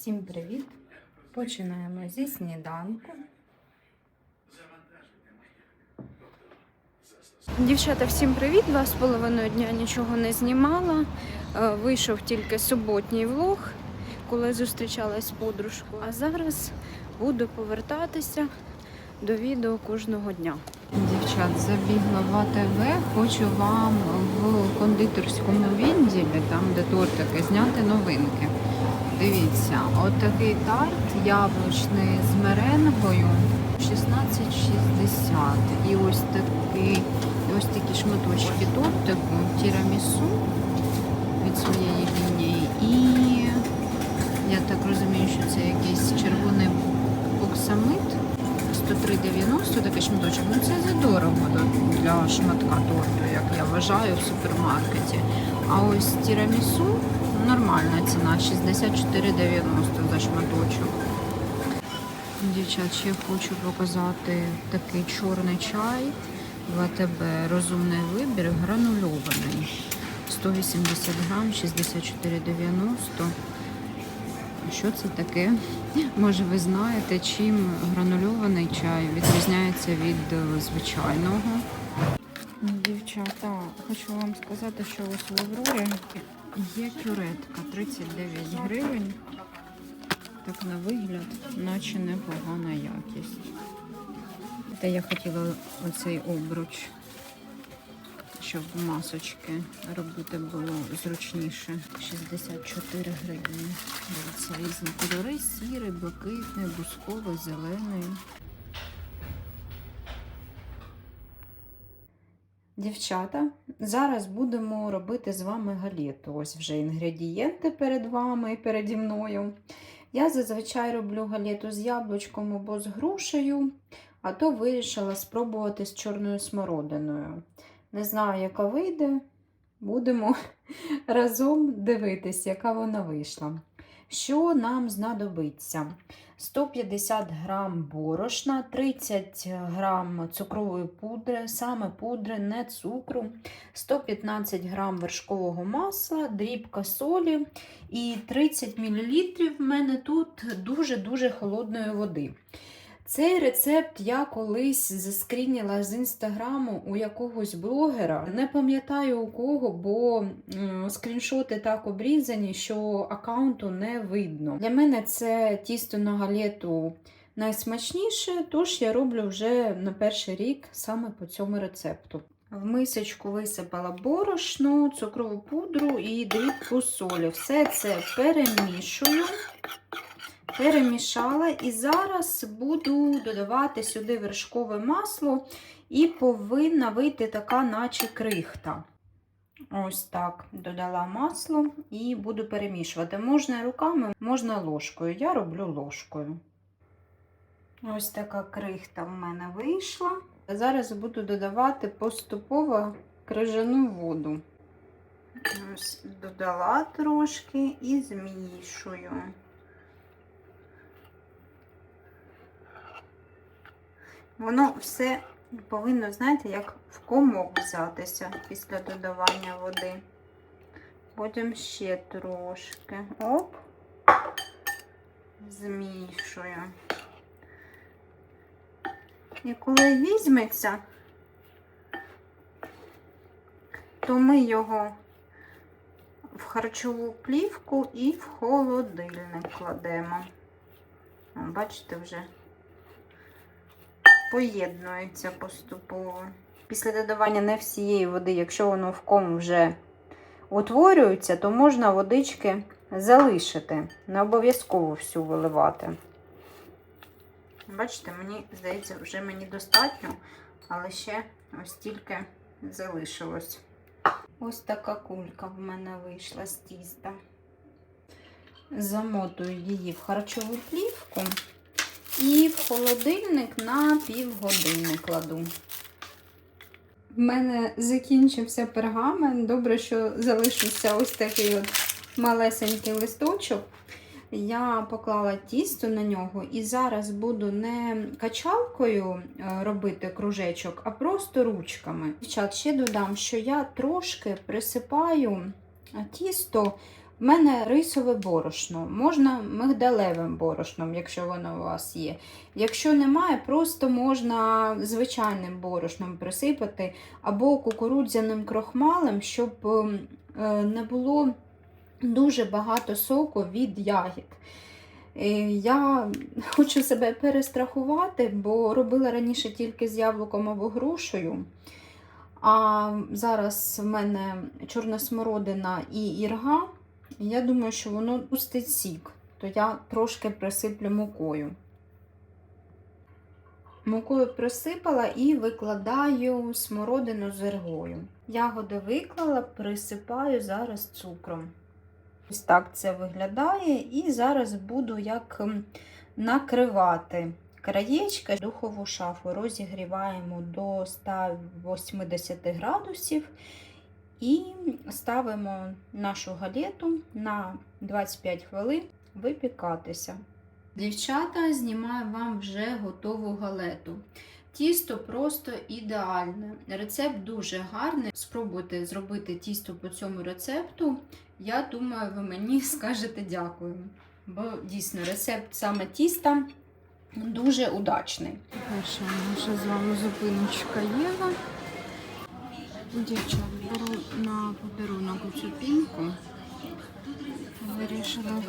Всім привіт! Починаємо зі сніданку. Дівчата, всім привіт! Два з половиною дня нічого не знімала. Е, Вийшов тільки суботній влог, коли зустрічалась з подружкою. А зараз буду повертатися до відео кожного дня. Дівчат, забігла в АТВ. Хочу вам в кондитерському відділі, там де тортики, зняти новинки. Дивіться, от такий тарт яблучний з меренгою 16,60. І ось такий, ось такі шматочки тортику тірамісу від своєї лінії. І я так розумію, що це якийсь червоний оксамит. 103,90 такий шматочок. Ну це задорого для шматка торту, як я вважаю, в супермаркеті. А ось тірамісу нормальна ціна 64,90 за шматочок. Дівчат, ще хочу показати такий чорний чай в АТБ. Розумний вибір, гранульований. 180 грам, 64,90. Що це таке? Може, ви знаєте, чим гранульований чай відрізняється від е, звичайного? Дівчата, хочу вам сказати, що ось в Аврорі є кюретка 39 гривень. Так на вигляд, наче непогана якість. Та я хотіла оцей обруч, щоб масочки робити було зручніше. 64 гривні. Дивіться, різні кольори, сірий, блакитний, бусковий, зелений. Дівчата, зараз будемо робити з вами галету. Ось вже інгредієнти перед вами і переді мною. Я зазвичай роблю галету з яблучком або з грушею, а то вирішила спробувати з чорною смородиною. Не знаю, яка вийде. Будемо разом дивитись, яка вона вийшла. Що нам знадобиться? 150 грам борошна, 30 грам цукрової пудри, саме пудри, не цукру, 115 грам вершкового масла, дрібка солі і 30 мл в мене тут дуже-дуже холодної води. Цей рецепт я колись заскрініла з інстаграму у якогось блогера. Не пам'ятаю у кого, бо скріншоти так обрізані, що аккаунту не видно. Для мене це тісто на галету найсмачніше, тож я роблю вже на перший рік саме по цьому рецепту. В мисочку висипала борошно, цукрову пудру і дрібку солі. Все це перемішую. Перемішала і зараз буду додавати сюди вершкове масло і повинна вийти така, наче крихта. Ось так додала масло і буду перемішувати. Можна руками, можна ложкою. Я роблю ложкою. Ось така крихта в мене вийшла. Зараз буду додавати поступово крижану воду. Ось додала трошки і змішую. Воно все повинно, знаєте, як в комок взятися після додавання води. Потім ще трошки. Оп, змішую. І коли візьметься, то ми його в харчову плівку і в холодильник кладемо. Бачите, вже поєднується поступово. Після додавання не всієї води, якщо воно в кому вже утворюється, то можна водички залишити. Не обов'язково всю виливати. Бачите, мені здається, вже мені достатньо, але ще ось тільки залишилось. Ось така кулька в мене вийшла з тіста. Замотую її в харчову плівку. І в холодильник на півгодини кладу. В мене закінчився пергамент. Добре, що залишився ось такий от малесенький листочок. Я поклала тісто на нього і зараз буду не качалкою е, робити кружечок, а просто ручками. Дівчат, ще додам, що я трошки присипаю тісто У мене рисове борошно, можна мигдалевим борошном, якщо воно у вас є. Якщо немає, просто можна звичайним борошном присипати або кукурудзяним крохмалем, щоб ем, е, не було дуже багато соку від ягід. Е, Я хочу себе перестрахувати, бо робила раніше тільки з яблуком або грушею. А зараз в мене чорна смородина і ірга. Я думаю, що воно пустить сік, то я трошки присиплю мукою. Мукою присипала і викладаю смородину з іргою. Ягоди виклала, присипаю зараз цукром. Ось так це виглядає. І зараз буду як накривати краєчка. Духову шафу розігріваємо до 180 градусів і ставимо нашу галету на 25 хвилин випікатися. Дівчата, знімаю вам вже готову галету. Тісто просто ідеальне. Рецепт дуже гарний. Спробуйте зробити тісто по цьому рецепту. Я думаю, ви мені скажете дякую. Бо дійсно рецепт саме тіста дуже удачний. Перша наша з вами зупиночка Єва. Дівчат, беру на подарунок цю пінку. Вирішила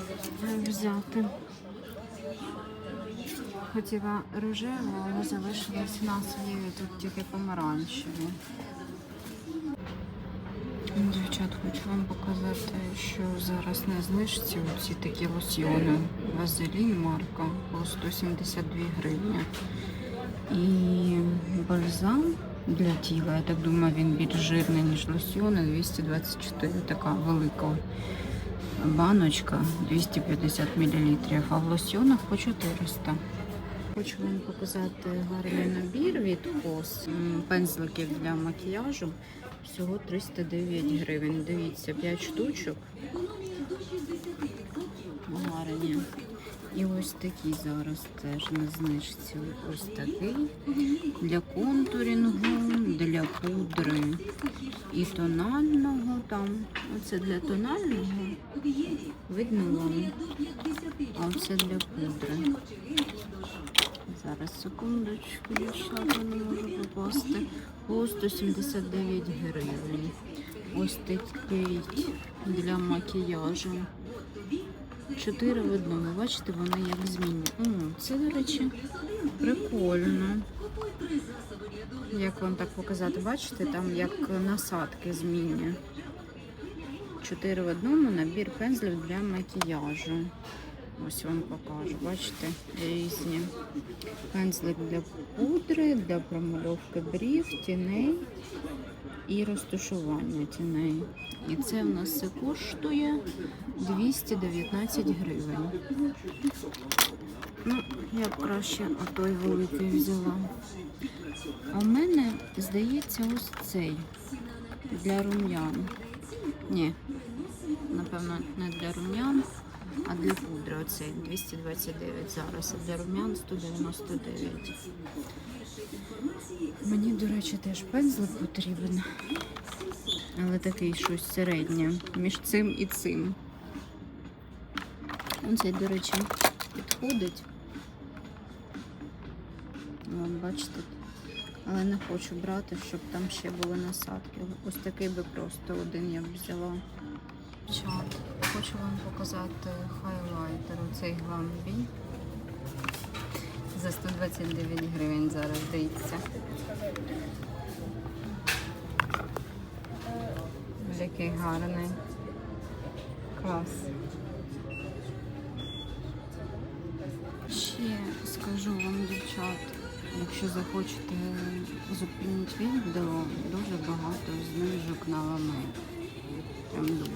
взяти. Хотіла рожеву, але залишилось у нас є тут тільки помаранчеві. Дівчат, хочу вам показати, що зараз на знижці ці такі лосьйони. Вазелін марка по 172 гривні. І бальзам для тіла, я так думаю, він більш жирний, ніж лосьйони, 224, така велика баночка, 250 мл, а в лосьйонах по 400. Хочу вам показати гарний набір від м, пензликів для макіяжу. Всього 309 гривень. Дивіться, 5 штучок. І ось такі зараз теж на знижці. Ось такий для контурінгу, для пудри і тонального там. Оце для тонального. Видно вам. А оце для пудри. Зараз секундочку, дівчата, не можу попасти. По 179 гривень. Ось такий для макіяжу. Чотири в одному. Бачите, вони як змінні. О, це, до речі, прикольно. Як вам так показати? Бачите, там як насадки змінює. Чотири в одному набір пензлів для макіяжу. Ось вам покажу, бачите, різні. Пензлик для пудри, для промальовки брів, тіней і розташування тіней. І це в нас все коштує 219 гривень. Ну, я б краще отой великий взяла. В мене, здається, ось цей для рум'ян. Ні, напевно, не для рум'ян, а для пудри. Оцей 229 зараз, а для рум'ян 199. Мені, до речі, теж пензлик потрібен. Але такий щось середнє між цим і цим. Оцей, до речі, підходить. Бачите. Але не хочу брати, щоб там ще були насадки. Ось такий би просто один я б взяла. Чат. Хочу вам показати хайлайтер. Оцей гламбі. За 129 гривень зараз дивіться. Який гарний. Клас. Ще скажу вам, дівчат, якщо захочете зупинити відео, дуже багато знижок на ламет. Прям дуже.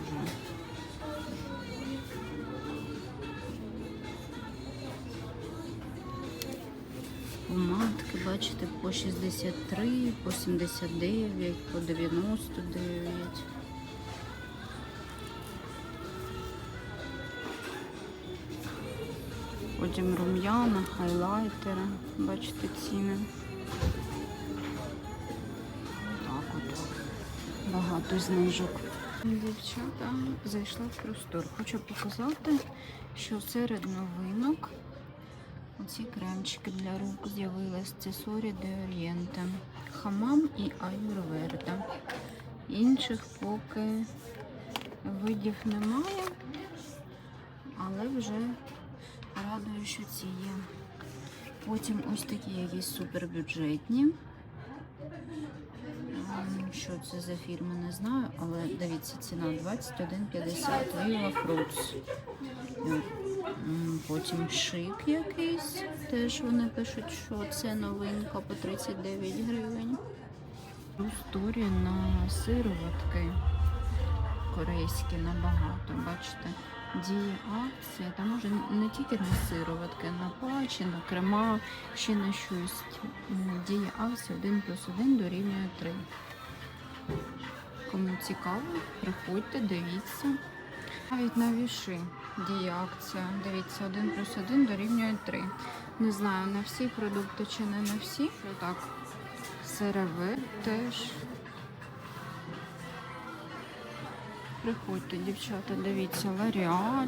Бачите, по 63, по 79, по 99. Потім рум'яна, хайлайтери. Бачите ціни. Так от. Багато знижок. Дівчата зайшла в простор. Хочу показати, що серед новинок оці кремчики для рук з'явились. Це Сорі де Орієнте, Хамам і Аюрверда. Інших поки видів немає, але вже радую, що ці є. Потім ось такі якісь супербюджетні. Ем, Що це за фірма, не знаю, але дивіться, ціна 21,50 Viva Fruits. Потім шик якийсь. Теж вони пишуть, що це новинка по 39 гривень. Сторі на сироватки корейські набагато, бачите. Діє акція, там може не тільки на сироватки, на пачі, на крема, ще на щось. Діє акція 1 плюс 1 дорівнює 3. Кому цікаво, приходьте, дивіться. Навіть на віши діє. Дивіться, 1 плюс 1 дорівнює 3. Не знаю, на всі продукти чи не на всі. Так, СРВ теж. Приходьте, дівчата, дивіться, Лореаль.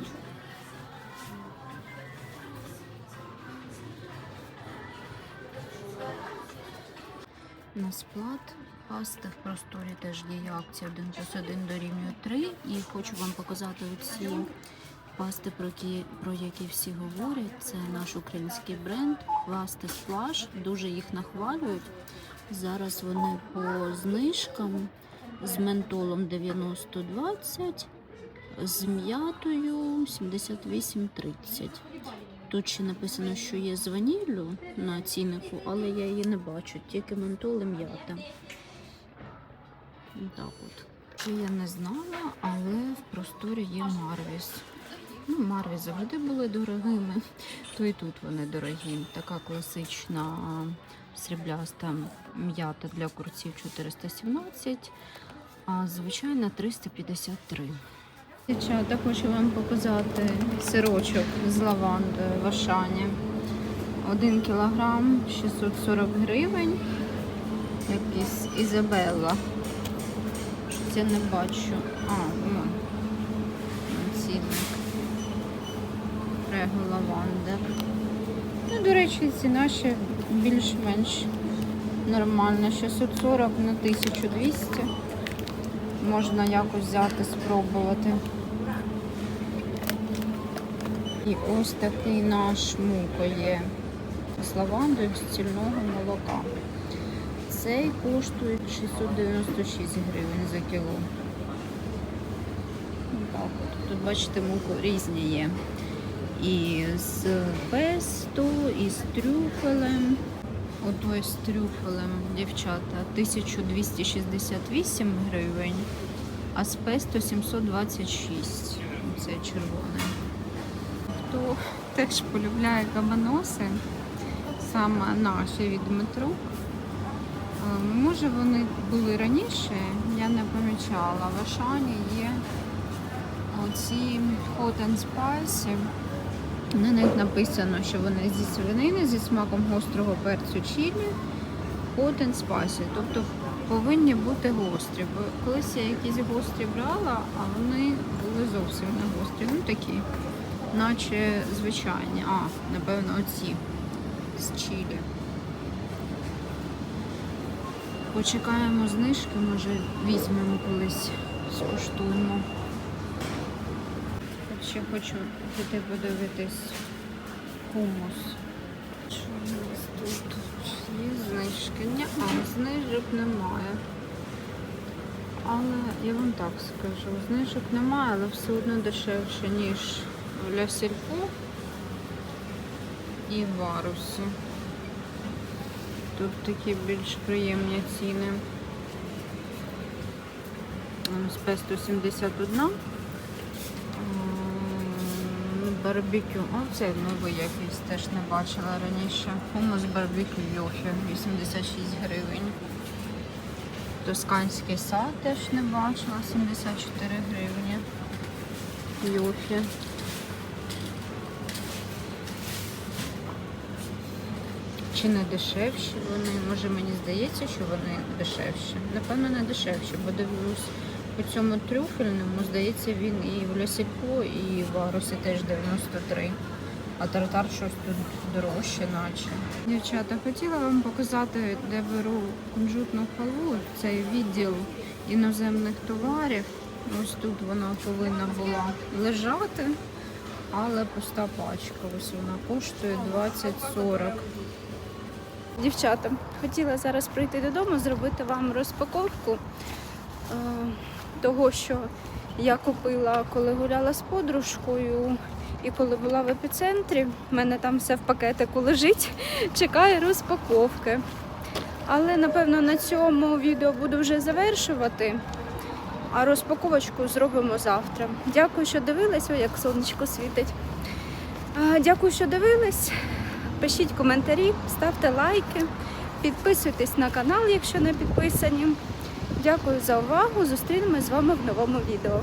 На сплат пасти в просторі теж діє акція 1 плюс 1 дорівнює 3. І хочу вам показати оці пасти, про які, про які всі говорять. Це наш український бренд Пасти Splash. Дуже їх нахвалюють. Зараз вони по знижкам з ментолом 90-20, з м'ятою 78-30. Тут ще написано, що є з ваніллю на ціннику, але я її не бачу, тільки ментол і м'ята. Так от. Це я не знала, але в просторі є Марвіс. Ну, Марвіс завжди були дорогими, то і тут вони дорогі. Така класична срібляста м'ята для курців 417, а звичайна 353. Дівчата, хочу вам показати сирочок з лавандою в Ашані. 1 кілограм 640 гривень. Якийсь Ізабелла. Щось я не бачу. А, о. Лаванда. Ну, до речі, ціна ще більш-менш нормальна. 640 на 1200. Можна якось взяти, спробувати. І ось такий наш муко є з лавандою з цільного молока. Цей коштує 696 гривень за кіло. Так. Тут, бачите, муку різні є. І з песто, і з трюфелем. Ото з трюфелем, дівчата, 1268 гривень, а з песто 726. Це червоне. Хто теж полюбляє кабаноси, саме наші від метро. Е, Може вони були раніше, я не помічала. В Ашані є оці hot and spicy. На них написано, що вони зі свинини зі смаком гострого перцю чилі, hot spicy, тобто повинні бути гострі. Бо колись я якісь гострі брала, а вони були зовсім не гострі. Ну такі, наче звичайні. А, напевно, оці з чилі. Почекаємо знижки, може візьмемо колись, скуштуємо. Ще хочу піти подивитись хумус. Що у нас тут? Є знижки? Ні, знижок немає. Але я вам так скажу, знижок немає, але все одно дешевше, ніж в Ля Сільпо і Варусі. Тут такі більш приємні ціни. М, З 171. Барбекю. О, це новий якийсь теж не бачила раніше. Хумус барбекю Йохі 86 гривень. Тосканський сад теж не бачила, 74 гривні. Йохі. Чи не дешевші вони? Може мені здається, що вони дешевші. Напевно, не дешевші, бо дивлюсь по цьому трюфельному, здається, він і в Лясільпо, і в Арусі теж 93. А тартар щось тут дорожче, наче. Дівчата, хотіла вам показати, де беру кунжутну халву. Цей відділ іноземних товарів. Ось тут вона повинна була лежати, але пуста пачка. Ось вона коштує 20-40. Дівчата, хотіла зараз прийти додому, зробити вам розпаковку е, того, що я купила, коли гуляла з подружкою і коли була в епіцентрі. У мене там все в пакетику лежить, чекає розпаковки. Але напевно на цьому відео буду вже завершувати. А розпаковочку зробимо завтра. Дякую, що дивились. Ой, як сонечко світить. Дякую, що дивились. Пишіть коментарі, ставте лайки, підписуйтесь на канал, якщо не підписані. Дякую за увагу. Зустрінемось з вами в новому відео.